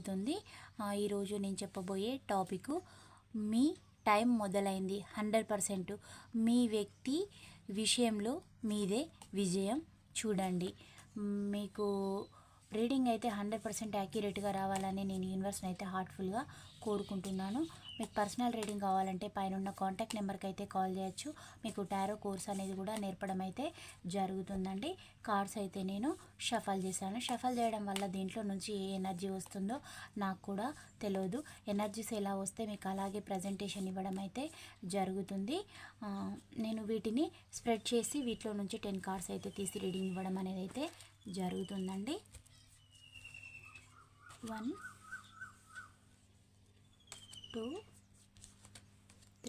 జరుగుతుంది. ఈరోజు నేను చెప్పబోయే టాపిక్ మీ టైం మొదలైంది. హండ్రెడ్ పర్సెంట్ మీ వ్యక్తి విషయంలో మీదే విజయం చూడండి. మీకు రీడింగ్ అయితే హండ్రెడ్ పర్సెంట్ యాక్యురేట్గా రావాలని నేను యూనివర్స్ని అయితే హార్ట్ఫుల్గా కోరుకుంటున్నాను. మీకు పర్సనల్ రీడింగ్ కావాలంటే పైన ఉన్న కాంటాక్ట్ నెంబర్కి అయితే కాల్ చేయొచ్చు. మీకు టారో కోర్స్ అనేది కూడా నేర్పడం అయితే జరుగుతుందండి. కార్డ్స్ అయితే నేను షఫల్ చేశాను. షఫల్ చేయడం వల్ల దీంట్లో నుంచి ఏ ఎనర్జీ వస్తుందో నాకు కూడా తెలియదు ఎనర్జీస్ ఎలా వస్తే మీకు అలాగే ప్రజెంటేషన్ ఇవ్వడం అయితే జరుగుతుంది. నేను వీటిని స్ప్రెడ్ చేసి వీటిలో నుంచి టెన్ కార్డ్స్ అయితే తీసి రీడింగ్ ఇవ్వడం అనేది అయితే జరుగుతుందండి. One two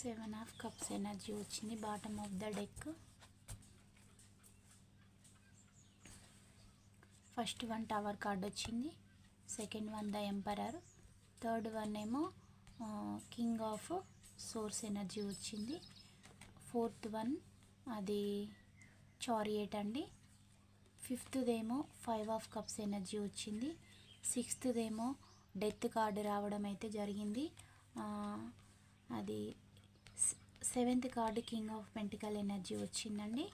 Seven of cups energy వచ్చింది bottom of the deck first one tower card వచ్చింది second one the emperor third one ఏమో కింగ్ ఆఫ్ సోర్స్ ఎనర్జీ వచ్చింది. ఫోర్త్ వన్ అది చారియట్ అండి. ఫిఫ్త్దేమో ఫైవ్ ఆఫ్ కప్స్ ఎనర్జీ వచ్చింది. సిక్స్త్దేమో death card రావడం అయితే జరిగింది. అది seventh card king of pentacle energy వచ్చిందండి.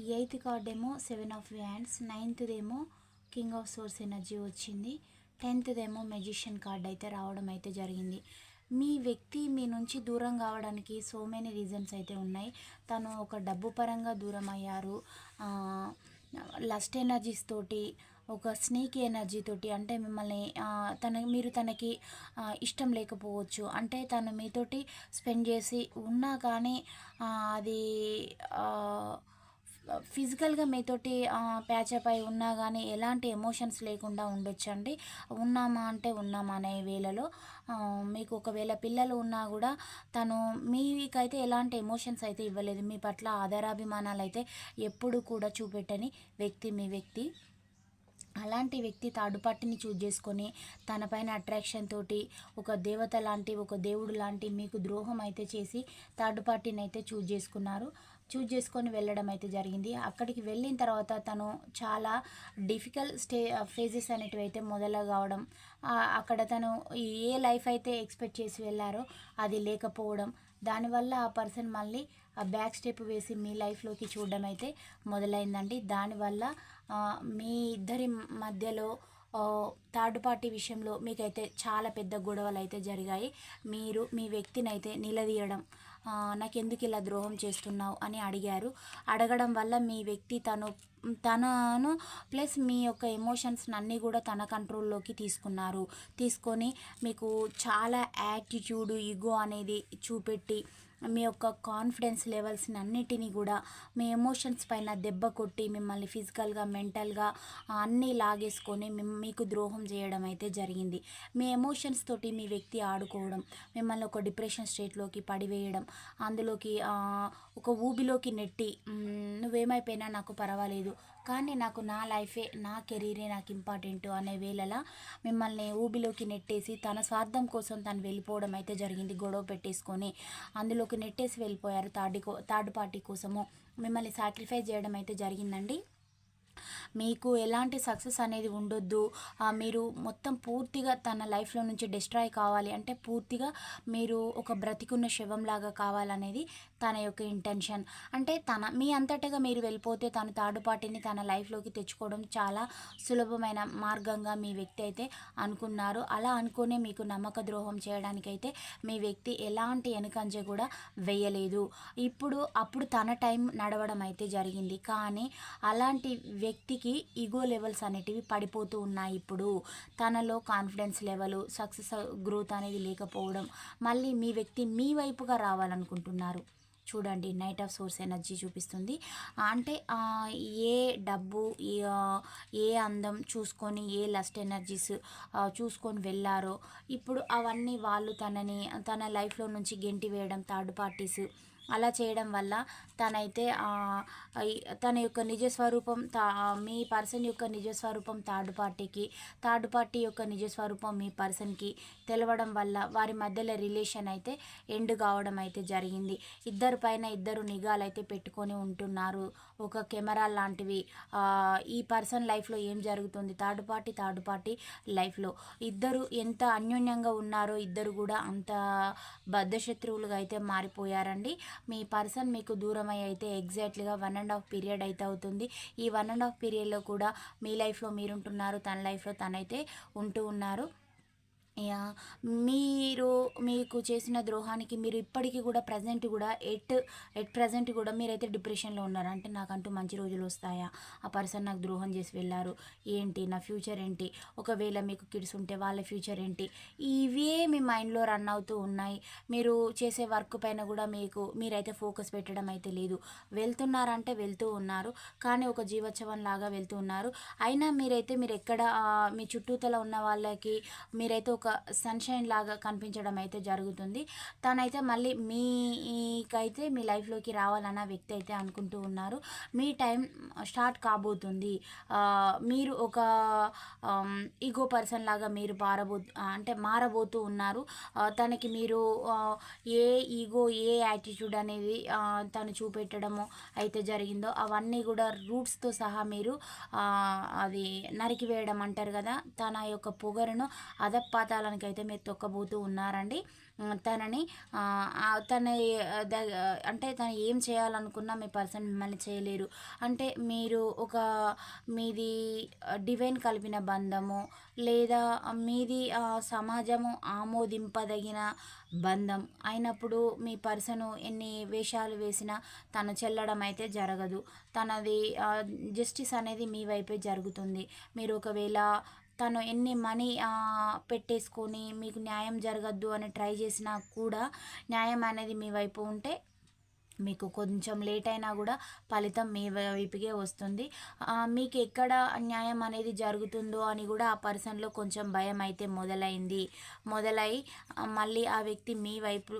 ఈ ఎయిత్ కార్డ్ ఏమో సెవెన్ ఆఫ్ హ్యాండ్స్ నైన్త్దేమో కింగ్ ఆఫ్ సోర్స్ ఎనర్జీ వచ్చింది. టెన్త్దేమో మెజిషియన్ కార్డ్ అయితే రావడం అయితే జరిగింది. మీ వ్యక్తి మీ నుంచి దూరం కావడానికి సో మెనీ రీజన్స్ అయితే ఉన్నాయి. తను ఒక డబ్బు పరంగా దూరం అయ్యారు. లస్ట్ ఎనర్జీస్ తోటి ఒక స్నేక్ ఎనర్జీ తోటి అంటే మిమ్మల్ని తన మీరు తనకి ఇష్టం లేకపోవచ్చు. అంటే తను మీతోటి స్పెండ్ చేసి ఉన్నా కానీ అది ఫిజికల్గా మీతోటి ప్యాచప్ అయి ఉన్నా కానీ ఎలాంటి ఎమోషన్స్ లేకుండా ఉండొచ్చండి. ఉన్నామా అంటే ఉన్నామా అనే వేళలో మీకు ఒకవేళ పిల్లలు ఉన్నా కూడా తను మీకైతే ఎలాంటి ఎమోషన్స్ అయితే ఇవ్వలేదు. మీ పట్ల ఆధారాభిమానాలు అయితే ఎప్పుడు కూడా చూపెట్టని వ్యక్తి మీ వ్యక్తి. అలాంటి వ్యక్తి థర్డ్ పార్టీని చూజ్ చేసుకొని తనపైన అట్రాక్షన్ తోటి ఒక దేవత లాంటి ఒక దేవుడు లాంటి మీకు ద్రోహం అయితే చేసి థర్డ్ పార్టీని అయితే చూజ్ చేసుకున్నారు. చూజ్ చేసుకొని వెళ్ళడం అయితే జరిగింది. అక్కడికి వెళ్ళిన తర్వాత తను చాలా డిఫికల్ట్ స్టే ఫేజెస్ అనేటివి అయితే మొదలు కావడం అక్కడ తను ఏ లైఫ్ అయితే ఎక్స్పెక్ట్ చేసి వెళ్ళారో అది లేకపోవడం దానివల్ల ఆ పర్సన్ మళ్ళీ ఆ బ్యాక్ స్టెప్ వేసి మీ లైఫ్లోకి చూడడం అయితే మొదలైందండి. దానివల్ల మీ ఇద్దరి మధ్యలో థర్డ్ పార్టీ విషయంలో మీకైతే చాలా పెద్ద గొడవలు అయితే జరిగాయి. మీరు మీ వ్యక్తిని అయితే నిలదీయడం నాకెందుకు ఇలా ద్రోహం చేస్తున్నావు అని అడిగారు. అడగడం వల్ల మీ వ్యక్తి తను తనను ప్లస్ మీ యొక్క ఎమోషన్స్ అన్నీ కూడా తన కంట్రోల్లోకి తీసుకున్నారు. తీసుకొని మీకు చాలా యాటిట్యూడ్ ఈగో అనేది చూపెట్టి మీ యొక్క కాన్ఫిడెన్స్ లెవెల్స్ని అన్నిటినీ కూడా మీ ఎమోషన్స్ పైన దెబ్బ కొట్టి మిమ్మల్ని ఫిజికల్గా మెంటల్గా అన్నీ లాగేసుకొని మీకు ద్రోహం చేయడం అయితే జరిగింది. మీ ఎమోషన్స్ తోటి మీ వ్యక్తి ఆడుకోవడం మిమ్మల్ని ఒక డిప్రెషన్ స్టేట్లోకి పడివేయడం అందులోకి ఒక ఊబిలోకి నెట్టి నువ్వేమైపోయినా నాకు పర్వాలేదు కానీ నాకు నా లైఫే నా కెరీరే నాకు ఇంపార్టెంట్ అనే వేళలా మిమ్మల్ని ఊబిలోకి నెట్టేసి తన స్వార్థం కోసం తను వెళ్ళిపోవడం అయితే జరిగింది. గొడవ పెట్టేసుకొని అందులోకి నెట్టేసి వెళ్ళిపోయారు థర్డ్ కో థర్డ్ పార్టీ కోసము. మిమ్మల్ని సాక్రిఫైస్ చేయడం అయితే జరిగిందండి. మీకు ఎలాంటి సక్సెస్ అనేది ఉండొద్దు. మీరు మొత్తం పూర్తిగా తన లైఫ్లో నుంచి డిస్ట్రాయ్ కావాలి. అంటే పూర్తిగా మీరు ఒక బ్రతికున్న శవంలాగా కావాలనేది తన యొక్క ఇంటెన్షన్ అంటే తన మీ అంతటగా మీరు వెళ్ళిపోతే తను థర్డ్ పార్టీని తన లైఫ్లోకి తెచ్చుకోవడం చాలా సులభమైన మార్గంగా మీ వ్యక్తి అయితే అనుకున్నారు. అలా అనుకునే మీకు నమ్మక ద్రోహం చేయడానికైతే మీ వ్యక్తి ఎలాంటి వెనుకంజ కూడా వేయలేదు. ఇప్పుడు అప్పుడు తన టైం నడవడం అయితే జరిగింది. కానీ అలాంటి వ్యక్తికి ఈగో లెవెల్స్ అనేటివి పడిపోతూ ఉన్నాయి ఇప్పుడు. తనలో కాన్ఫిడెన్స్ లెవెల్ సక్సెస్ గ్రోత్ అనేది లేకపోవడం మళ్ళీ మీ వ్యక్తి మీ వైపుగా రావాలనుకుంటున్నారు. చూడండి నైట్ ఆఫ్ సోర్స్ ఎనర్జీ చూపిస్తుంది. అంటే ఏ డబ్బు ఏ ఏ అందం చూసుకొని ఏ లస్ట్ ఎనర్జీస్ చూసుకొని వెళ్ళారో ఇప్పుడు అవన్నీ వాళ్ళు తనని తన లైఫ్లో నుంచి గెంటి వేయడం థర్డ్ పార్టీస్ అలా చేయడం వల్ల తనైతే తన యొక్క నిజ స్వరూపం తా మీ పర్సన్ యొక్క నిజ స్వరూపం థర్డ్ పార్టీకి థర్డ్ పార్టీ యొక్క నిజ స్వరూపం మీ పర్సన్కి తెలవడం వల్ల వారి మధ్యలో రిలేషన్ అయితే ఎండ్ కావడం అయితే జరిగింది. ఇద్దరు పైన ఇద్దరు నిఘాలు అయితే పెట్టుకొని ఉంటున్నారు. ఒక కెమెరా లాంటివి ఈ పర్సన్ లైఫ్లో ఏం జరుగుతుంది? థర్డ్ పార్టీ థర్డ్ పార్టీ లైఫ్లో ఇద్దరు ఎంత అన్యోన్యంగా ఉన్నారో ఇద్దరు కూడా అంత బద్ధశత్రువులుగా అయితే మారిపోయారండి. మీ పర్సన్ మీకు దూరమై అయితే ఎగ్జాక్ట్లీగా వన్ అండ్ హాఫ్ పీరియడ్ అయితే అవుతుంది. ఈ వన్ అండ్ హాఫ్ పీరియడ్లో కూడా మీ లైఫ్లో మీరుంటున్నారు తన లైఫ్లో తనైతే ఉంటూ ఉన్నారు. మీరు మీకు చేసిన ద్రోహానికి మీరు ఇప్పటికీ కూడా ప్రజెంట్ కూడా ఎట్ ఎట్ ప్రజెంట్ కూడా మీరైతే డిప్రెషన్లో ఉన్నారు? అంటే నాకంటూ మంచి రోజులు వస్తాయా? ఆ పర్సన్ నాకు ద్రోహం చేసి వెళ్ళారు. ఏంటి? నా ఫ్యూచర్ ఏంటి? ఒకవేళ మీకు కిడ్స్ ఉంటే వాళ్ళ ఫ్యూచర్ ఏంటి? ఇవే మీ మైండ్లో రన్ అవుతూ ఉన్నాయి. మీరు చేసే వర్క్ పైన కూడా మీకు మీరైతే ఫోకస్ పెట్టడం అయితే లేదు. వెళ్తున్నారంటే వెళ్తూ ఉన్నారు. కానీ ఒక జీవోత్సవం లాగా వెళ్తూ ఉన్నారు. అయినా మీరైతే మీరు ఎక్కడ మీ చుట్టూతల ఉన్న వాళ్ళకి మీరైతే ఒక సన్షైన్ లాగా కనిపించడం అయితే జరుగుతుంది. తనైతే మళ్ళీ మీకైతే మీ లైఫ్లోకి రావాలన్న వ్యక్తి అయితే అనుకుంటూ ఉన్నారు. మీ టైం స్టార్ట్ కాబోతుంది. మీరు ఒక ఈగో పర్సన్ లాగా మీరు మారబో అంటే మారబోతూ ఉన్నారు. తనకి మీరు ఏ ఈగో ఏ యాటిట్యూడ్ అనేది తను చూపెట్టడము అయితే జరిగిందో అవన్నీ కూడా రూట్స్తో సహా మీరు అది నరికివేయడం అంటారు కదా తన యొక్క పొగరును అధపాతాలనికి అయితే మీరు తొక్కబోతూ ఉన్నారండి తనని తన అంటే తను ఏం చేయాలనుకున్నా మీ పర్సన్ మిమ్మల్ని చేయలేరు. అంటే మీరు ఒక మీది డివైన్ కలిపిన బంధము లేదా మీది ఆ, సమాజము ఆమోదింపదగిన బంధం. అయినప్పుడు మీ పర్సను ఎన్ని వేషాలు వేసినా తను చెల్లడం అయితే జరగదు. తనది జస్టిస్ అనేది మీ వైపే జరుగుతుంది. మీరు ఒకవేళ తను ఎన్ని మనీ పెట్టేసుకొని మీకు న్యాయం జరగద్దు అని ట్రై చేసినా కూడా న్యాయం అనేది మీ వైపు ఉంటే మీకు కొంచెం లేట్ అయినా కూడా ఫలితం మీ వైపుకే వస్తుంది. మీకు ఎక్కడ న్యాయం అనేది జరుగుతుందో అని కూడా ఆ పర్సన్లో కొంచెం భయం అయితే మొదలైంది. మొదలై మళ్ళీ ఆ వ్యక్తి మీ వైపు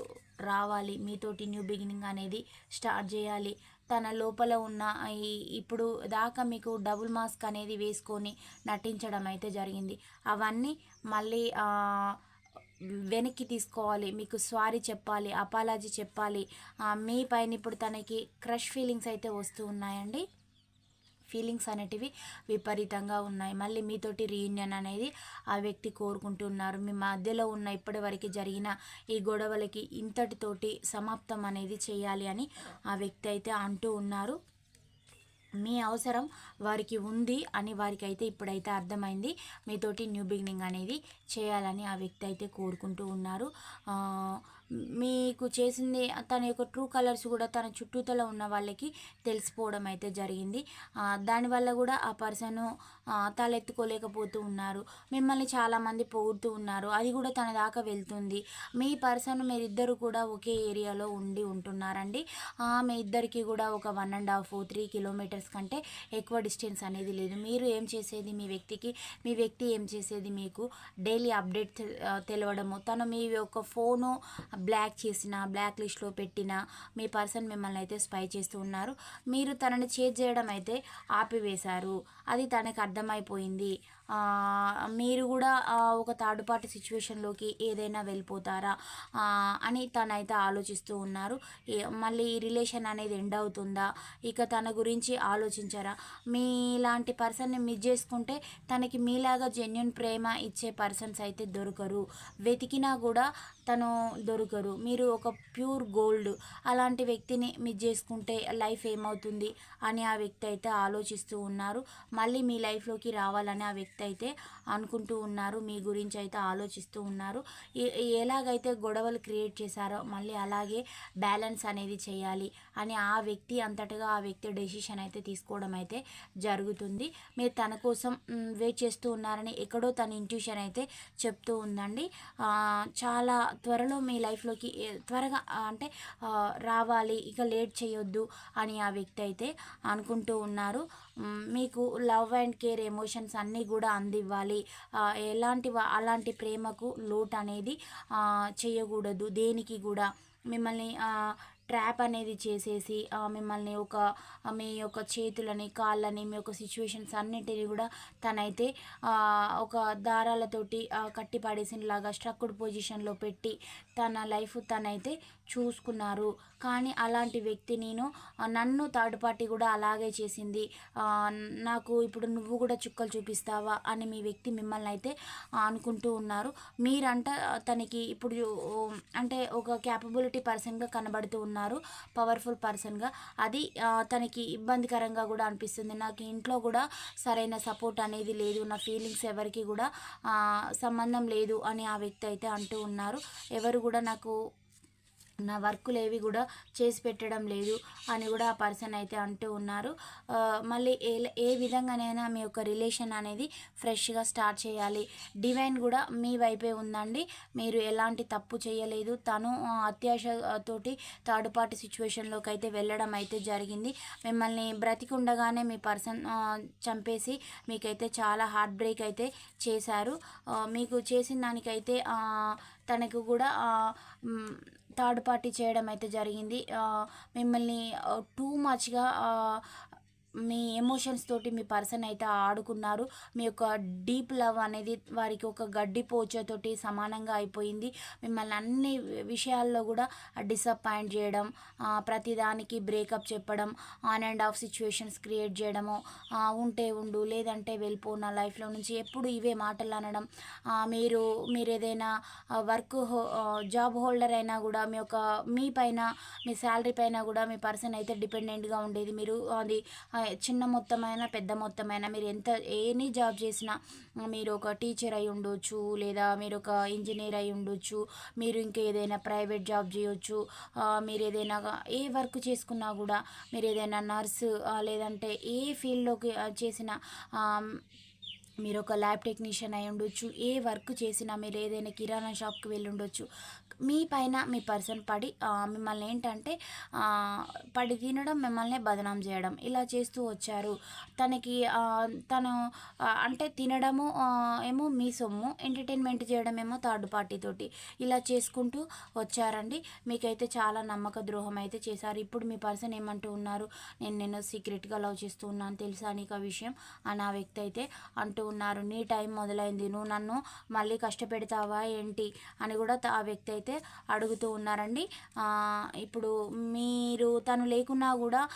రావాలి మీతోటి న్యూ బిగినింగ్ అనేది స్టార్ట్ చేయాలి తన లోపల ఉన్న ఈ ఇప్పుడు దాకా మీకు డబుల్ మాస్క్ అనేది వేసుకొని నటించడం అయితే జరిగింది. అవన్నీ మళ్ళీ వెనక్కి తీసుకోవాలి మీకు సారీ చెప్పాలి అపాలజీ చెప్పాలి. మీ పైన ఇప్పుడు తనకి క్రష్ ఫీలింగ్స్ అయితే వస్తూ ఉన్నాయండి. ఫీలింగ్స్ అనేటివి విపరీతంగా ఉన్నాయి. మళ్ళీ మీతోటి రీయూనియన్ అనేది ఆ వ్యక్తి కోరుకుంటున్నారు. మీ మధ్యలో ఉన్న ఇప్పటివరకు జరిగిన ఈ గొడవలకి ఇంతటితోటి సమాప్తం అనేది చేయాలి అని ఆ వ్యక్తి అయితే అంటూ ఉన్నారు. మీ అవసరం వారికి ఉంది అని వారికి అయితే ఇప్పుడైతే అర్థమైంది. మీతోటి న్యూ బిగినింగ్ అనేది చేయాలని ఆ వ్యక్తి అయితే కోరుకుంటూ ఉన్నారు. మీకు చేసింది తన యొక్క ట్రూ కలర్స్ కూడా తన చుట్టూతల ఉన్న వాళ్ళకి తెలిసిపోవడం అయితే జరిగింది. దానివల్ల కూడా ఆ పర్సన్ తలెత్తుకోలేకపోతూ ఉన్నారు. మిమ్మల్ని చాలామంది పొగుడుతూ ఉన్నారు. అది కూడా తన దాకా వెళ్తుంది. మీ పర్సన్ మీరిద్దరు కూడా ఒకే ఏరియాలో ఉండి ఉంటున్నారండి. మీ ఇద్దరికి కూడా ఒక one and half three kilometres కంటే ఎక్కువ డిస్టెన్స్ అనేది లేదు. మీరు ఏం చేసేది మీ వ్యక్తికి? మీ వ్యక్తి ఏం చేసేది మీకు? డైలీ అప్డేట్ తె- తెలవడము. తను మీ యొక్క ఫోను బ్లాక్ చేసిన బ్లాక్ లిస్ట్లో పెట్టిన మీ పర్సన్ మిమ్మల్ని అయితే స్పై చేస్తూ ఉన్నారు. మీరు తనని చేజ్ చేయడం అయితే ఆపివేశారు. అది తనకు అర్థమైపోయింది. మీరు కూడా ఒక థర్డ్ పార్టీ సిచ్యువేషన్లోకి ఏదైనా వెళ్ళిపోతారా? అని తనైతే ఆలోచిస్తూ ఉన్నారు. మళ్ళీ ఈ రిలేషన్ అనేది ఎండ్ అవుతుందా? ఇక తన గురించి ఆలోచించారా? మీలాంటి పర్సన్ని మిస్ చేసుకుంటే తనకి మీలాగా జెన్యున్ ప్రేమ ఇచ్చే పర్సన్స్ అయితే దొరకరు. వెతికినా కూడా తను దొరకరు. మీరు ఒక ప్యూర్ గోల్డ్ అలాంటి వ్యక్తిని మిస్ చేసుకుంటే లైఫ్ ఏమవుతుంది? అని ఆ వ్యక్తి అయితే ఆలోచిస్తూ ఉన్నారు. మళ్ళీ మీ లైఫ్లోకి రావాలని ఆ వ్యక్తి అయితే అనుకుంటూ ఉన్నారు మీ గురించి అయితే ఆలోచిస్తూ ఉన్నారు. ఎలాగైతే గొడవలు క్రియేట్ చేశారో మళ్ళీ అలాగే బ్యాలెన్స్ అనేది చేయాలి అని ఆ వ్యక్తి అంతటగా ఆ వ్యక్తి డెసిషన్ అయితే తీసుకోవడం అయితే జరుగుతుంది. మీరు తన కోసం వెయిట్ చేస్తూ ఉన్నారని ఎక్కడో తన ఇంట్యూషన్ అయితే చెప్తూ ఉందండి. చాలా త్వరలో మీ లైఫ్లోకి త్వరగా అంటే రావాలి ఇక లేట్ చేయొద్దు అని ఆ వ్యక్తి అయితే అనుకుంటూ ఉన్నారు. మీకు లవ్ అండ్ కేర్ ఎమోషన్స్ అన్నీ కూడా అందివ్వాలి. ఆ, ఎలాంటి అలాంటి ప్రేమకు లోటు అనేది చేయకూడదు. దేనికి కూడా. మిమ్మల్ని ట్రాప్ అనేది చేసేసి మిమ్మల్ని ఒక మీ యొక్క చేతులని కాళ్ళని మీ యొక్క సిచ్యువేషన్స్ అన్నిటిని కూడా తనైతే ఒక దారాలతోటి కట్టిపడేసినలాగా కట్టి పడేసినలాగా స్ట్రక్డ్ పొజిషన్లో పెట్టి తన లైఫ్ తనైతే చూసుకున్నారు. కానీ అలాంటి వ్యక్తి నేను నన్ను థర్డ్ పార్టీ కూడా అలాగే చేసింది. నాకు ఇప్పుడు నువ్వు కూడా చుక్కలు చూపిస్తావా అని మీ వ్యక్తి మిమ్మల్ని అయితే అనుకుంటూ ఉన్నారు. మీరంట తనకి ఇప్పుడు అంటే ఒక క్యాపబిలిటీ పర్సన్గా కనబడుతూ ఉన్నారు. పవర్ఫుల్ పర్సన్గా అది తనకి ఇబ్బందికరంగా కూడా అనిపిస్తుంది. నాకు ఇంట్లో కూడా సరైన సపోర్ట్ అనేది లేదు. నా ఫీలింగ్స్ ఎవరికి కూడా సంబంధం లేదు అని ఆ వ్యక్తి అయితే అంటూ ఉన్నారు. ఎవరు కూడా నాకు నా వర్కులు ఏవి కూడా చేసి పెట్టడం లేదు అని కూడా ఆ పర్సన్ అయితే అంటూ ఉన్నారు. మళ్ళీ ఏ ఏ విధంగానైనా మీ యొక్క రిలేషన్ అనేది ఫ్రెష్గా స్టార్ట్ చేయాలి. డివైన్ కూడా మీ వైపే ఉందండి. మీరు ఎలాంటి తప్పు చేయలేదు. తను అత్యాశతోటి థర్డ్ పార్టీ సిచ్యువేషన్లోకి అయితే వెళ్ళడం అయితే జరిగింది. మిమ్మల్ని బ్రతికుండగానే మీ పర్సన్ చంపేసి మీకైతే చాలా హార్ట్ బ్రేక్ అయితే చేశారు. మీకు చేసిన దానికైతే తనకు కూడా థర్డ్ పార్టీ చేయడం అయితే జరిగింది. మిమ్మల్ని టూ మచ్గా మీ ఎమోషన్స్ తోటి మీ పర్సన్ అయితే ఆడుకున్నారు. మీ యొక్క డీప్ లవ్ అనేది వారికి ఒక గడ్డి పోచతోటి సమానంగా అయిపోయింది. మిమ్మల్ని అన్ని విషయాల్లో కూడా డిసప్పాయింట్ చేయడం ప్రతిదానికి బ్రేకప్ చెప్పడం on and off situations create చేయడము ఉంటే ఉండు లేదంటే వెళ్ళిపో నా లైఫ్లో నుంచి ఎప్పుడు ఇవే మాటలు అనడం మీరు మీరు ఏదైనా వర్క్ జాబ్ హోల్డర్ అయినా కూడా మీ యొక్క మీ పైన మీ శాలరీ పైన కూడా మీ పర్సన్ అయితే డిపెండెంట్గా ఉండేది. మీరు అది చిన్న మొత్తమైనా పెద్ద మొత్తమైనా మీరు ఎంత ఎనీ జాబ్ చేసినా మీరు ఒక టీచర్ అయి ఉండొచ్చు లేదా మీరు ఒక ఇంజనీర్ అయి ఉండొచ్చు మీరు ఇంకా ఏదైనా ప్రైవేట్ జాబ్ చేయొచ్చు మీరు ఏదైనా ఏ వర్క్ చేసుకున్నా కూడా మీరు ఏదైనా నర్సు లేదంటే ఏ ఫీల్డ్లోకి చేసిన మీరు ఒక ల్యాబ్ టెక్నీషియన్ అయి ఉండొచ్చు ఏ వర్క్ చేసినా మీరు ఏదైనా కిరాణా షాప్కి వెళ్ళి ఉండొచ్చు. మీ పైన మీ పర్సన్ పడి మిమ్మల్ని ఏంటంటే పడి తినడం మిమ్మల్ని బదనాం చేయడం. ఇలా చేస్తూ వచ్చారు. తనకి తను అంటే తినడము ఏమో మీ సొమ్ము ఎంటర్టైన్మెంట్ చేయడం ఏమో థర్డ్ పార్టీ తోటి ఇలా చేసుకుంటూ వచ్చారండి. మీకైతే చాలా నమ్మక ద్రోహం అయితే చేశారు. ఇప్పుడు మీ పర్సన్ ఏమంటూ ఉన్నారు నేను నేను సీక్రెట్గా లవ్ చేస్తూ ఉన్నాను తెలుసా నీకు ఆ విషయం? అని ఆ వ్యక్తి అయితే అంటూ ఉన్నారు. నీ టైం మొదలైంది. నువ్వు నన్ను మళ్ళీ కష్టపెడతావా ఏంటి? అని కూడా ఆ వ్యక్తి అయితే అడుగుతూ ఉన్నారండి. ఇప్పుడు మీరు తను లేకున్నా కూడా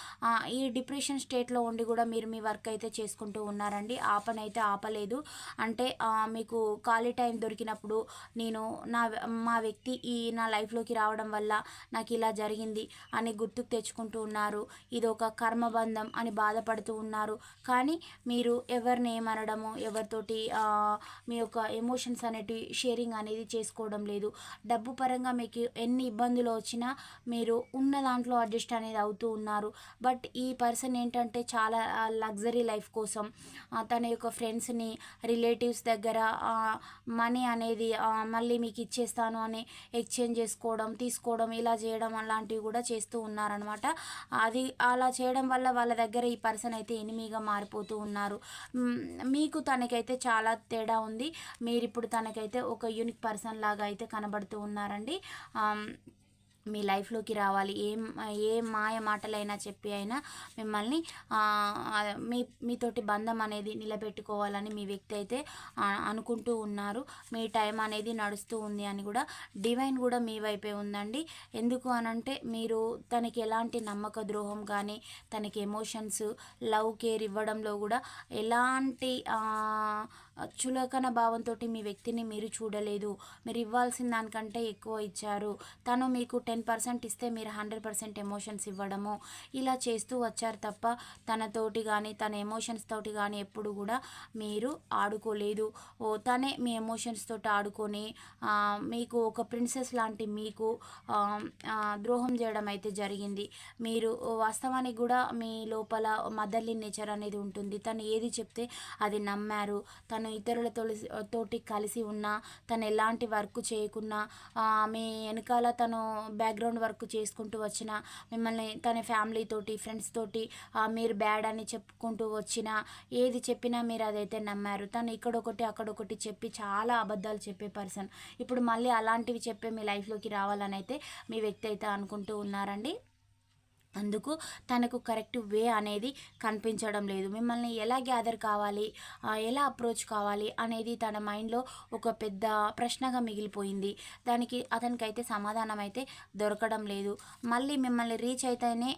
ఈ డిప్రెషన్ స్టేట్లో ఉండి కూడా మీరు మీ వర్క్ అయితే చేసుకుంటూ ఉన్నారండి. ఆపని అయితే ఆపలేదు. అంటే మీకు ఖాళీ టైం దొరికినప్పుడు నేను నా మా వ్యక్తి ఈ నా లైఫ్లోకి రావడం వల్ల నాకు ఇలా జరిగింది అని గుర్తుకు తెచ్చుకుంటూ ఉన్నారు. ఇది ఒక కర్మబంధం అని బాధపడుతూ ఉన్నారు. కానీ మీరు ఎవరిని ఏమనడము? ఎవరితోటి మీ యొక్క ఎమోషన్స్ అనేటివి షేరింగ్ అనేది చేసుకోవడం లేదు. డబ్బు పరంగా మీకు ఎన్ని ఇబ్బందులు వచ్చినా మీరు ఉన్న దాంట్లో అడ్జస్ట్ అనేది అవుతూ ఉన్నారు. బట్ ఈ పర్సన్ ఏంటంటే చాలా లగ్జరీ లైఫ్ కోసం తన యొక్క ఫ్రెండ్స్ని రిలేటివ్స్ దగ్గర మనీ అనేది మళ్ళీ మీకు ఇచ్చేస్తాను అని ఎక్స్చేంజ్ చేసుకోవడం తీసుకోవడం ఇలా చేయడం అలాంటివి కూడా చేస్తూ ఉన్నారనమాట అది అలా చేయడం వల్ల వాళ్ళ దగ్గర ఈ పర్సన్ అయితే ఎనిమిగా మారిపోతూ ఉన్నారు. మీకు తనకైతే చాలా తేడా ఉంది. మీరు ఇప్పుడు తనకైతే ఒక యూనిక్ పర్సన్ లాగా అయితే కనబడుతూ ఉన్నారండి. మీ లైఫ్లోకి రావాలి. ఏం ఏ మాయ మాటలైనా చెప్పి అయినా మిమ్మల్ని మీ మీతోటి బంధం అనేది నిలబెట్టుకోవాలని మీ వ్యక్తి అయితే అనుకుంటూ ఉన్నారు. మీ టైం అనేది నడుస్తూ ఉంది అని కూడా డివైన్ కూడా మీ వైపే ఉందండి. ఎందుకు అనంటే మీరు తనకి ఎలాంటి నమ్మక ద్రోహం కానీ తనకి ఎమోషన్స్ లవ్ కేర్ ఇవ్వడంలో కూడా ఎలాంటి చులకన భావంతో మీ వ్యక్తిని మీరు చూడలేదు. మీరు ఇవ్వాల్సిన దానికంటే ఎక్కువ ఇచ్చారు. తను మీకు టెన్ పర్సెంట్ ఇస్తే మీరు హండ్రెడ్ పర్సెంట్ ఎమోషన్స్ ఇవ్వడము. ఇలా చేస్తూ వచ్చారు తప్ప తనతోటి కానీ తన ఎమోషన్స్ తోటి కానీ ఎప్పుడు కూడా మీరు ఆడుకోలేదు. ఓ తనే మీ ఎమోషన్స్ తోటి ఆడుకొని మీకు ఒక ప్రిన్సెస్ లాంటి మీకు ద్రోహం చేయడం అయితే జరిగింది. మీరు వాస్తవానికి కూడా మీ లోపల మదర్లీ నేచర్ అనేది ఉంటుంది. తను ఏది చెప్తే అది నమ్మారు. తను ఇతరులతో తోటి కలిసి ఉన్నా తను ఎలాంటి వర్క్ చేయకున్నా మీ వెనకాల తను బ్యాక్గ్రౌండ్ వర్క్ చేసుకుంటూ వచ్చిన మిమ్మల్ని తన ఫ్యామిలీ తోటి ఫ్రెండ్స్ తోటి మీరు బ్యాడ్ అని చెప్పుకుంటూ వచ్చిన ఏది చెప్పినా మీరు అదైతే నమ్మారు. తను ఇక్కడొకటి అక్కడొకటి చెప్పి చాలా అబద్ధాలు చెప్పే పర్సన్ ఇప్పుడు మళ్ళీ అలాంటివి చెప్పే మీ లైఫ్లోకి రావాలని అయితే మీ వ్యక్తి అయితే అనుకుంటూ ఉన్నారండి. అందుకు తనకు కరెక్ట్ వే అనేది కనిపించడం లేదు. మిమ్మల్ని ఎలా గ్యాదర్ కావాలి? ఎలా అప్రోచ్ కావాలి? అనేది తన మైండ్లో ఒక పెద్ద ప్రశ్నగా మిగిలిపోయింది. దానికి అతనికైతే సమాధానం అయితే దొరకడం లేదు. మళ్ళీ మిమ్మల్ని రీచ్ అయితేనే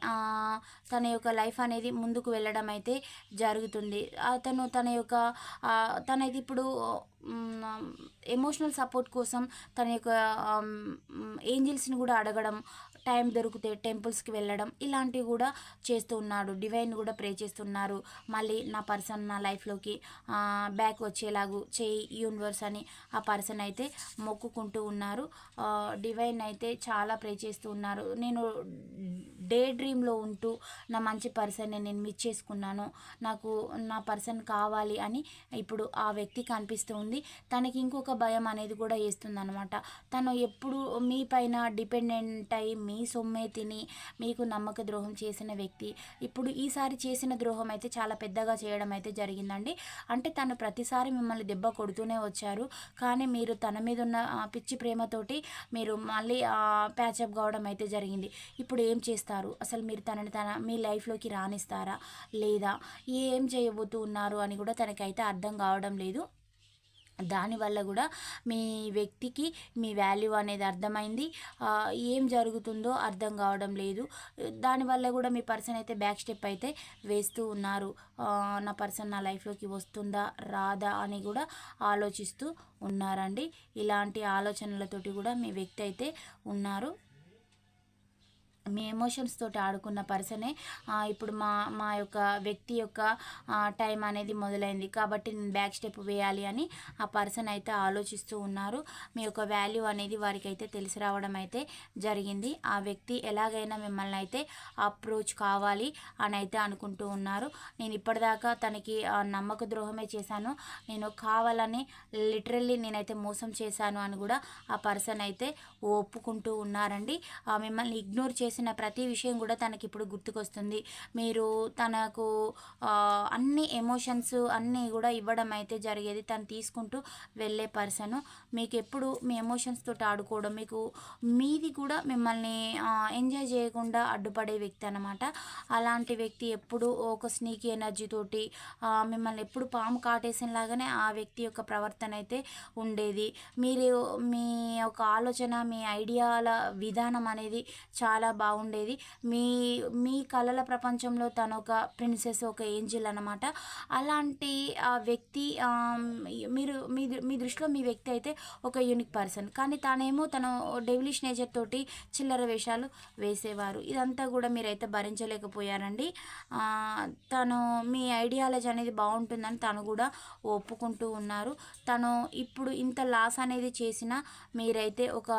తన యొక్క లైఫ్ అనేది ముందుకు వెళ్ళడం అయితే జరుగుతుంది. అతను తన యొక్క తనది ఇప్పుడు ఎమోషనల్ సపోర్ట్ కోసం తన యొక్క ఏంజిల్స్ని కూడా అడగడం టైం దొరికితే టెంపుల్స్కి వెళ్ళడం ఇలాంటివి కూడా చేస్తూ ఉన్నాడు. డివైన్ కూడా ప్రే చేస్తున్నారు. మళ్ళీ నా పర్సన్ నా లైఫ్లోకి బ్యాక్ వచ్చేలాగు చేయి యూనివర్స్ అని ఆ పర్సన్ అయితే మొక్కుకుంటూ ఉన్నారు. డివైన్ అయితే చాలా ప్రే చేస్తూ ఉన్నారు. నేను డే డ్రీమ్లో ఉంటూ నా మంచి పర్సన్ని నేను మిస్ చేసుకున్నాను. నాకు నా పర్సన్ కావాలి అని ఇప్పుడు ఆ వ్యక్తి కనిపిస్తూ ఉంది. తనకి ఇంకొక భయం అనేది కూడా వేస్తుంది అనమాట తను ఎప్పుడు మీ పైన డిపెండెంట్ అయి మీ సొమ్మే తిని మీకు నమ్మక ద్రోహం చేసిన వ్యక్తి. ఇప్పుడు ఈసారి చేసిన ద్రోహం అయితే చాలా పెద్దగా చేయడం అయితే జరిగిందండి. అంటే తను ప్రతిసారి మిమ్మల్ని దెబ్బ కొడుతూనే వచ్చారు. కానీ మీరు తన మీద ఉన్న పిచ్చి ప్రేమతోటి మీరు మళ్ళీ ప్యాచప్ కావడం అయితే జరిగింది. ఇప్పుడు ఏం చేస్తారు? అసలు మీరు తనని తన మీ లైఫ్లోకి రాణిస్తారా లేదా? ఏం చేయబోతూ ఉన్నారు అని కూడా తనకైతే అర్థం కావడం లేదు. దానివల్ల కూడా మీ వ్యక్తికి మీ వాల్యూ అనేది అర్థమైంది. ఏం జరుగుతుందో అర్థం కావడం లేదు. దానివల్ల కూడా మీ పర్సన్ అయితే బ్యాక్ స్టెప్ అయితే వేస్తూ ఉన్నారు. నా పర్సన్ నా లైఫ్లోకి వస్తుందా రాదా అని కూడా ఆలోచిస్తూ ఉన్నారండి. ఇలాంటి ఆలోచనలతోటి కూడా మీ వ్యక్తి అయితే ఉన్నారు. మీ ఎమోషన్స్ తోటి ఆడుకున్న పర్సనే ఇప్పుడు మా మా యొక్క వ్యక్తి యొక్క టైం అనేది మొదలైంది. కాబట్టి నేను బ్యాక్ స్టెప్ వేయాలి అని ఆ పర్సన్ అయితే ఆలోచిస్తూ ఉన్నారు. మీ యొక్క వాల్యూ అనేది వారికి అయితే తెలిసి రావడం అయితే జరిగింది. ఆ వ్యక్తి ఎలాగైనా మిమ్మల్ని అయితే అప్రోచ్ కావాలి అని అయితే అనుకుంటూ ఉన్నారు. నేను ఇప్పటిదాకా తనకి ఆ, నమ్మక ద్రోహమే చేశాను. నేను కావాలని లిటరల్లీ నేనైతే మోసం చేశాను అని కూడా ఆ పర్సన్ అయితే ఒప్పుకుంటూ ఉన్నారండి. ఆ, మిమ్మల్ని ఇగ్నోర్ చేసి చేసిన ప్రతి విషయం కూడా తనకి ఇప్పుడు గుర్తుకొస్తుంది. మీరు తనకు అన్ని ఎమోషన్స్ అన్నీ కూడా ఇవ్వడం అయితే జరిగేది. తను తీసుకుంటూ వెళ్ళే పర్సన్ మీకు ఎప్పుడు మీ ఎమోషన్స్ తోటి ఆడుకోవడం మీకు మీది కూడా మిమ్మల్ని ఎంజాయ్ చేయకుండా అడ్డుపడే వ్యక్తి అనమాట అలాంటి వ్యక్తి ఎప్పుడు ఒక స్నీకీ ఎనర్జీ తోటి మిమ్మల్ని ఎప్పుడు పాము కాటేసిన లాగానే ఆ వ్యక్తి యొక్క ప్రవర్తన అయితే ఉండేది. మీరు మీ యొక్క ఆలోచన మీ ఐడియాల విధానం అనేది చాలా బాగా బాగుండేది. మీ మీ కళల ప్రపంచంలో తను ఒక ప్రిన్సెస్ ఒక ఏంజిల్ అనమాట అలాంటి ఆ వ్యక్తి మీరు మీ మీ దృష్టిలో మీ వ్యక్తి అయితే ఒక యూనిక్ పర్సన్. కానీ తానేమో తను డెవిలిష్ నేచర్ తోటి చిల్లర వేషాలు వేసేవారు. ఇదంతా కూడా మీరైతే భరించలేకపోయారండి. తను మీ ఐడియాలజీ అనేది బాగుంటుందని తను కూడా ఒప్పుకుంటూ ఉన్నారు. తను ఇప్పుడు ఇంత లాస్ అనేది చేసినా మీరైతే ఒక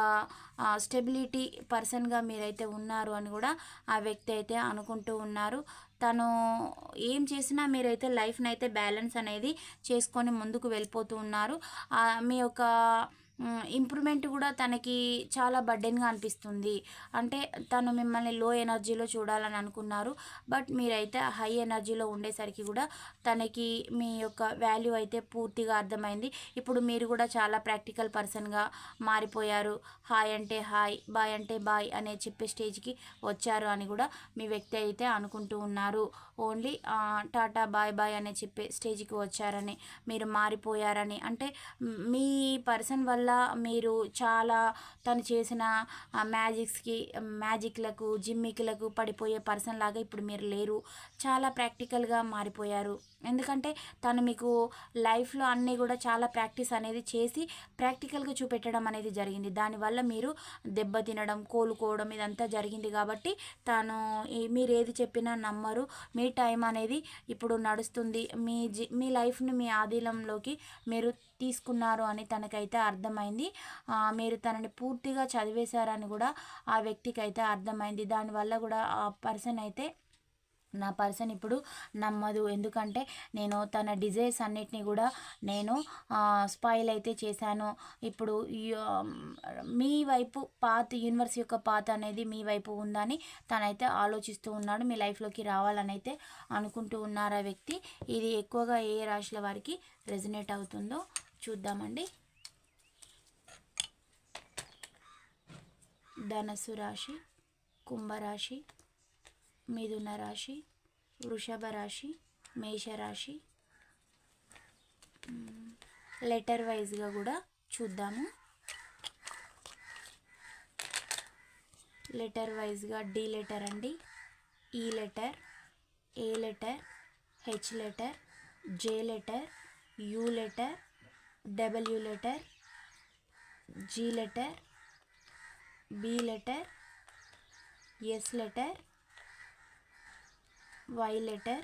స్టెబిలిటీ పర్సన్గా మీరైతే ఉన్నారు అని కూడా ఆ వ్యక్తి అయితే అనుకుంటూ ఉన్నారు. తను ఏం చేసినా మీరైతే లైఫ్ని అయితే బ్యాలెన్స్ అనేది చేసుకొని ముందుకు వెళ్ళిపోతూ ఉన్నారు. మీ యొక్క ఇంప్రూవ్మెంట్ కూడా తనకి చాలా బర్డెన్గా అనిపిస్తుంది. అంటే తను మిమ్మల్ని లో ఎనర్జీలో చూడాలని అనుకున్నారు. బట్ మీరైతే హై ఎనర్జీలో ఉండేసరికి కూడా తనకి మీ యొక్క వాల్యూ అయితే పూర్తిగా అర్థమైంది. ఇప్పుడు మీరు కూడా చాలా ప్రాక్టికల్ పర్సన్గా మారిపోయారు. హాయ్ అంటే హాయ్ బాయ్ అంటే బాయ్ అనే చెప్పే స్టేజ్కి వచ్చారు అని కూడా మీ వ్యక్తి అయితే అనుకుంటూ ఉన్నారు. ఓన్లీ టాటా బాయ్ బాయ్ అనే చెప్పే స్టేజ్కి వచ్చారని మీరు మారిపోయారని. అంటే మీ పర్సన్ వల్ల మీరు చాలా తను చేసిన మ్యాజిక్స్కి మ్యాజిక్లకు జిమ్మిక్లకు పడిపోయే పర్సన్ లాగా ఇప్పుడు మీరు లేరు. చాలా ప్రాక్టికల్గా మారిపోయారు. ఎందుకంటే తను మీకు లైఫ్లో అన్నీ కూడా చాలా ప్రాక్టీస్ అనేది చేసి ప్రాక్టికల్గా చూపెట్టడం అనేది జరిగింది. దానివల్ల మీరు దెబ్బ తినడం కోలుకోవడం ఇదంతా జరిగింది కాబట్టి తను మీరు ఏది చెప్పినా నమ్మరు. మీ టైం అనేది ఇప్పుడు నడుస్తుంది. మీ జీ మీ లైఫ్ని మీ ఆధీనంలోకి మీరు తీసుకున్నారు అని తనకైతే అర్థమైంది. మీరు తనని పూర్తిగా చదివేశారని కూడా ఆ వ్యక్తికి అయితే అర్థమైంది. దానివల్ల కూడా ఆ పర్సన్ అయితే నా పర్సన్ ఇప్పుడు నమ్మదు. ఎందుకంటే నేను తన డిజైర్స్ అన్నిటిని కూడా నేను స్పాయిల్ అయితే చేశాను. ఇప్పుడు మీ వైపు పాత యూనివర్స్ యొక్క పాత అనేది మీ వైపు ఉందని తనైతే ఆలోచిస్తూ ఉన్నాడు. మీ లైఫ్లోకి రావాలని అయితే అనుకుంటూ ఉన్నారు ఆ వ్యక్తి. ఇది ఎక్కువగా ఏ రాశుల వారికి రెజినేట్ అవుతుందో చూద్దామండి. ధనసు రాశి కుంభరాశి మిథున రాశి వృషభ రాశి మేషరాశి లెటర్ వైజ్గా కూడా చూద్దాము. లెటర్ వైజ్గా డి లెటర్ అండి. E letter A letter H letter J letter U letter W letter G letter B letter S letter Y letter.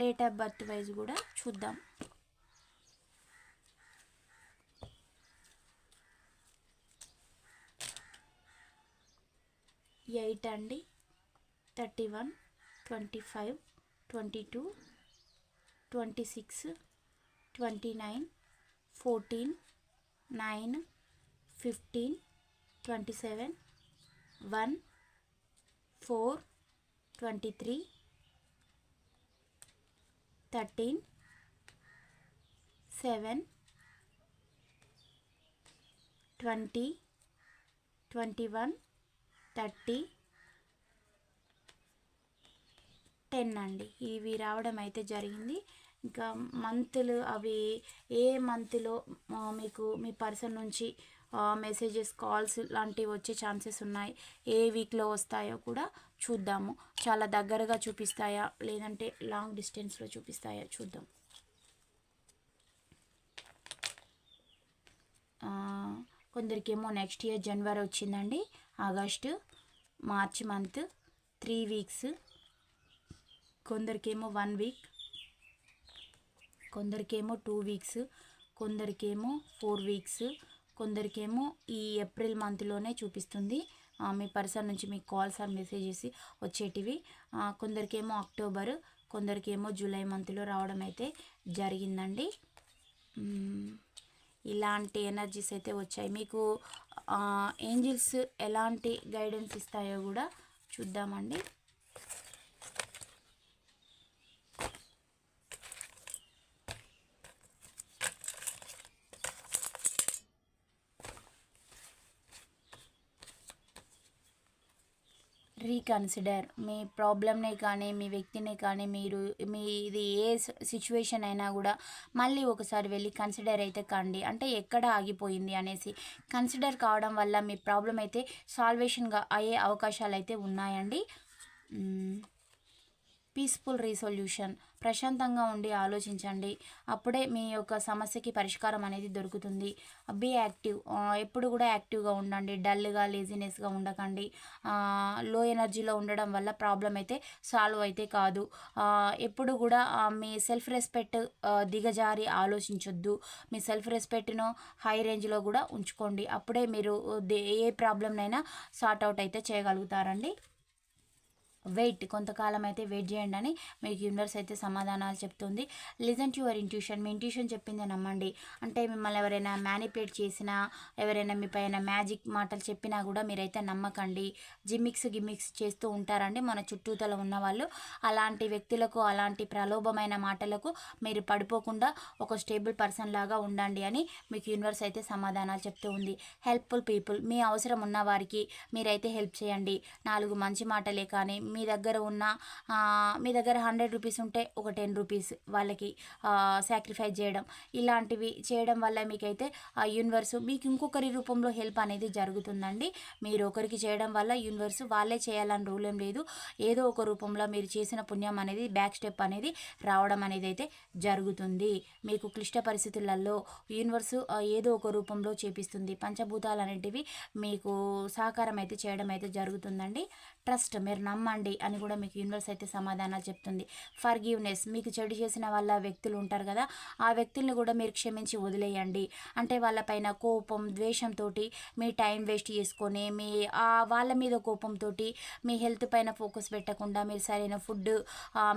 Date of birth wise కూడా చూద్దాం. ఎయిట్ అండి thirty one. Twenty five twenty two twenty six twenty nine fourteen nine fifteen twenty seven one four twenty three thirteen seven twenty twenty one thirty ten అండి. ఇవి రావడం అయితే జరిగింది. ఇంకా మంత్లు అవి ఏ మంత్లో మీకు మీ పర్సన్ నుంచి మెసేజెస్ కాల్స్ లాంటివి వచ్చే ఛాన్సెస్ ఉన్నాయి. ఏ వీక్లో వస్తాయో కూడా చూద్దాము. చాలా దగ్గరగా చూపిస్తాయా? లేదంటే లాంగ్ డిస్టెన్స్లో చూపిస్తాయా? చూద్దాం. కొందరికేమో నెక్స్ట్ ఇయర్ జనవరి వచ్చిందండి. August March month three weeks కొందరికేమో one week కొందరికేమో టూ వీక్స్ కొందరికేమో ఫోర్ వీక్స్ కొందరికేమో ఈ ఏప్రిల్ మంత్లోనే చూపిస్తుంది. మీ పర్సన్ నుంచి మీకు కాల్స్ ఆ మెసేజెస్ వచ్చేటివి. కొందరికేమో అక్టోబర్ కొందరికేమో జూలై మంత్లో రావడం అయితే జరిగిందండి. ఇలాంటి ఎనర్జీస్ అయితే వచ్చాయి. మీకు ఏంజిల్స్ ఎలాంటి గైడెన్స్ ఇస్తాయో కూడా చూద్దామండి. కన్సిడర్ మీ ప్రాబ్లమ్నే కానీ మీ వ్యక్తిని కానీ మీరు మీ ఇది ఏ సిచ్యువేషన్ అయినా కూడా మళ్ళీ ఒకసారి వెళ్ళి కన్సిడర్ అయితే కండి. అంటే ఎక్కడ ఆగిపోయింది అనేసి. కన్సిడర్ కావడం వల్ల మీ ప్రాబ్లం అయితే సాల్వేషన్గా అయ్యే అవకాశాలు అయితే ఉన్నాయండి పీస్ఫుల్ రీసొల్యూషన్ ప్రశాంతంగా ఉండి ఆలోచించండి. అప్పుడే మీ యొక్క సమస్యకి పరిష్కారం అనేది దొరుకుతుంది. బీ యాక్టివ్ ఎప్పుడు కూడా యాక్టివ్గా ఉండండి. డల్గా లేజినెస్గా ఉండకండి. లో ఎనర్జీలో ఉండడం వల్ల ప్రాబ్లం అయితే సాల్వ్ అయితే కాదు. ఎప్పుడు కూడా మీ సెల్ఫ్ రెస్పెక్ట్ దిగజారి ఆలోచించొద్దు. మీ సెల్ఫ్ రెస్పెక్ట్ను హై రేంజ్లో కూడా ఉంచుకోండి. అప్పుడే మీరు ఏ ప్రాబ్లంనైనా సార్ట్ అవుట్ అయితే చేయగలుగుతారండి. వెయిట్ కొంతకాలం అయితే వెయిట్ చేయండి అని మీకు యూనివర్స్ అయితే సమాధానాలు చెప్తుంది. లిజన్ టు యువర్ ఇంట్యూషన్ మీ ఇంట్యూషన్ చెప్పింది నమ్మండి. అంటే మిమ్మల్ని ఎవరైనా మ్యానిపులేట్ చేసినా ఎవరైనా మీ పైన మ్యాజిక్ మాటలు చెప్పినా కూడా మీరైతే నమ్మకండి. జిమ్మిక్స్ గిమ్మిక్స్ చేస్తూ ఉంటారండి మన చుట్టూతల ఉన్నవాళ్ళు. అలాంటి వ్యక్తులకు అలాంటి ప్రలోభమైన మాటలకు మీరు పడిపోకుండా ఒక స్టేబుల్ పర్సన్ లాగా ఉండండి అని మీకు యూనివర్స్ అయితే సమాధానాలు చెప్తూ ఉంది. హెల్ప్ఫుల్ పీపుల్ మీ అవసరం ఉన్న వారికి మీరైతే హెల్ప్ చేయండి. నాలుగు మంచి మాటలే కానీ మీ దగ్గర ఉన్న మీ దగ్గర హండ్రెడ్ రూపీస్ ఉంటే ఒక టెన్ రూపీస్ వాళ్ళకి సాక్రిఫైస్ చేయడం. ఇలాంటివి చేయడం వల్ల మీకైతే ఆ యూనివర్స్ మీకు ఇంకొకరి రూపంలో హెల్ప్ అనేది జరుగుతుందండి. మీరు ఒకరికి చేయడం వల్ల యూనివర్స్ వాళ్ళే చేయాలని రూల్ ఏం లేదు. ఏదో ఒక రూపంలో మీరు చేసిన పుణ్యం అనేది బ్యాక్ స్టెప్ అనేది రావడం అనేది అయితే జరుగుతుంది. మీకు క్లిష్ట పరిస్థితులలో యూనివర్స్ ఏదో ఒక రూపంలో చేపిస్తుంది. పంచభూతాలు అనేటివి మీకు సహకారం అయితే చేయడం అయితే జరుగుతుందండి. ట్రస్ట్ మీరు నమ్మండి అని కూడా మీకు యూనివర్స్ అయితే సమాధానాలు చెప్తుంది. ఫర్గివ్నెస్ మీకు చెడు చేసిన వాళ్ళ వ్యక్తులు ఉంటారు కదా ఆ వ్యక్తుల్ని కూడా మీరు క్షమించి వదిలేయండి. అంటే వాళ్ళపైన కోపం ద్వేషంతో మీ టైం వేస్ట్ చేసుకొని మీ వాళ్ళ మీద కోపంతో మీ హెల్త్ పైన ఫోకస్ పెట్టకుండా మీరు సరైన ఫుడ్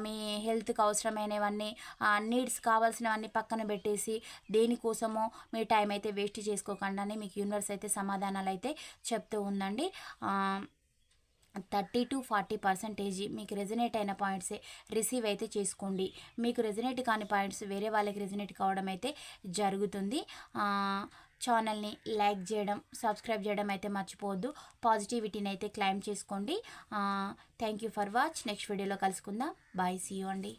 మీ హెల్త్కి అవసరమైనవన్నీ నీడ్స్ కావాల్సినవన్నీ పక్కన పెట్టేసి దేనికోసమో మీ టైం అయితే వేస్ట్ చేసుకోకుండా మీకు యూనివర్స్ అయితే సమాధానాలు అయితే చెప్తూ ఉందండి. థర్టీ టు ఫార్టీ పర్సెంటేజ్ మీకు రెజనేట్ అయిన పాయింట్సే రిసీవ్ అయితే చేసుకోండి. మీకు రెజనేట్ కాని పాయింట్స్ వేరే వాళ్ళకి రెజనేట్ కావడం అయితే జరుగుతుంది. ఛానల్ని లైక్ చేయడం సబ్స్క్రైబ్ చేయడం అయితే మర్చిపోవద్దు. పాజిటివిటీని అయితే క్లైమ్ చేసుకోండి. Thank you for watch. Next వీడియోలో కలుసుకుందాం. బాయ్ సీ యూ అండి.